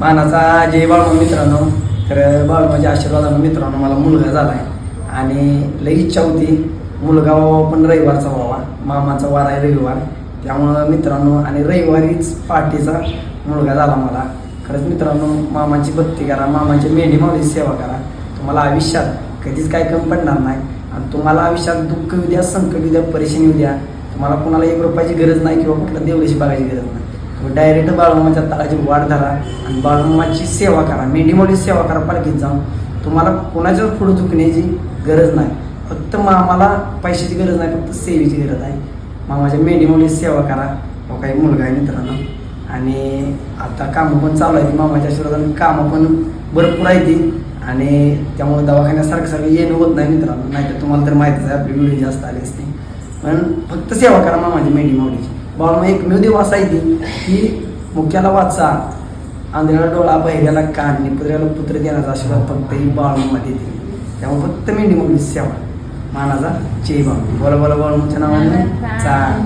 मानाचा जय बाळू मित्रांनो. तर बाळमाच्या आशीर्वादानं मित्रांनो मला मुलगा झाला आहे आणि लई इच्छा होती मुलगा व्हावा पण रविवारचा व्हावा. मामाचा वार आहे रविवार. त्यामुळं मित्रांनो आणि रविवारीच पार्टीचा मुलगा झाला मला. खरंच मित्रांनो मामाची भक्ती करा मामाची मेंढी मावली सेवा करा. तुम्हाला आयुष्यात कधीच काय कमी पडणार नाही. आणि तुम्हाला आयुष्यात दुःख येऊ द्या संकट येऊ द्या परेशानी येऊ द्या. तुम्हाला कुणाला एक रुपयाची गरज नाही किंवा कुठल्या देवळीची बघायची गरज नाही. डायरेक्ट बाळमामाच्या तळाची वाढ धरा आणि बाळमामाची सेवा करा. मेंढी सेवा करा पालखीत जाऊन. तुम्हाला कोणाच्या पुढे चुकण्याची गरज नाही. फक्त मामाला पैशाची गरज नाही फक्त सेवेची गरज आहे. मामाच्या मेंढी सेवा करा. व काही मुलगा आहे मित्रांनो. आणि आता कामं पण चालू आहेत. मामाच्या आशीर्वादाने कामं पण भरपूर आहेत. ती आणि त्यामुळे दवाखान्यासारखं सारखं येणं होत नाही मित्रांनो. नाही तर तुम्हाला तर माहितीच आहे आपली व्हिडिओ जास्त आली असते. पण फक्त सेवा करा मामाची मेंढी मावलीची बाळमा एकमेव देव असा आहे ती. की मुख्याला वाचा. आंधळ्याला डोळा बहिऱ्याला कान निपुत्र्याला पुत्र देण्याचा आशीर्वाद फक्त ही बाळमामध्ये देते त्यामुळे फक्त मेंढी मावली सेवा. मानाचा जय बाळू. बोला बोला बाळूच्या नावाने. चाल